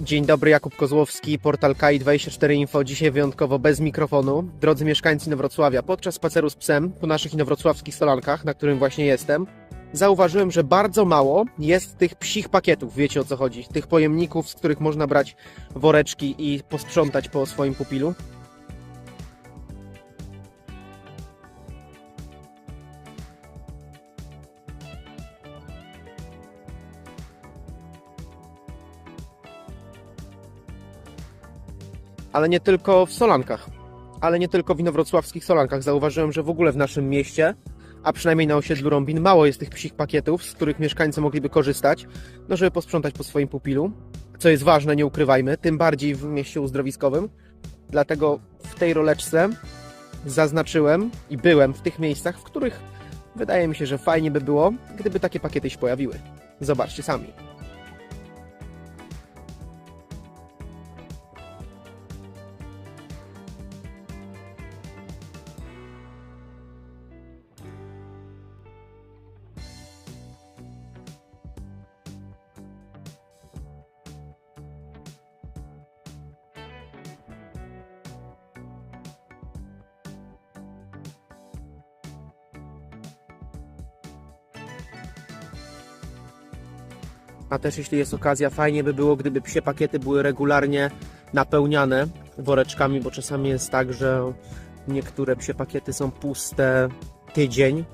Dzień dobry, Jakub Kozłowski, portal KI24 Info. Dzisiaj wyjątkowo bez mikrofonu. Drodzy mieszkańcy Inowrocławia, podczas spaceru z psem po naszych inowrocławskich stolankach, na którym właśnie jestem, zauważyłem, że bardzo mało jest tych psich pakietów, wiecie o co chodzi, tych pojemników, z których można brać woreczki i posprzątać po swoim pupilu. Ale nie tylko w Solankach. Ale nie tylko w inowrocławskich Solankach. Zauważyłem, że w ogóle w naszym mieście, a przynajmniej na osiedlu Rąbin, mało jest tych psich pakietów, z których mieszkańcy mogliby korzystać, no żeby posprzątać po swoim pupilu, co jest ważne, nie ukrywajmy, tym bardziej w mieście uzdrowiskowym. Dlatego w tej roleczce zaznaczyłem i byłem w tych miejscach, w których wydaje mi się, że fajnie by było, gdyby takie pakiety się pojawiły. Zobaczcie sami. A też jeśli jest okazja, fajnie by było, gdyby psie pakiety były regularnie napełniane woreczkami, bo czasami jest tak, że niektóre psie pakiety są puste tydzień,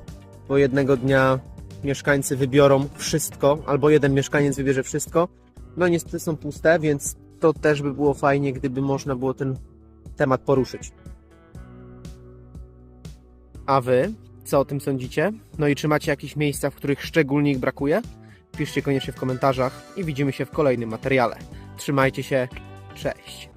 bo jednego dnia mieszkańcy wybiorą wszystko, albo jeden mieszkaniec wybierze wszystko. No niestety są puste, więc to też by było fajnie, gdyby można było ten temat poruszyć. A wy, co o tym sądzicie? No i czy macie jakieś miejsca, w których szczególnie ich brakuje? Piszcie koniecznie w komentarzach i widzimy się w kolejnym materiale. Trzymajcie się, cześć!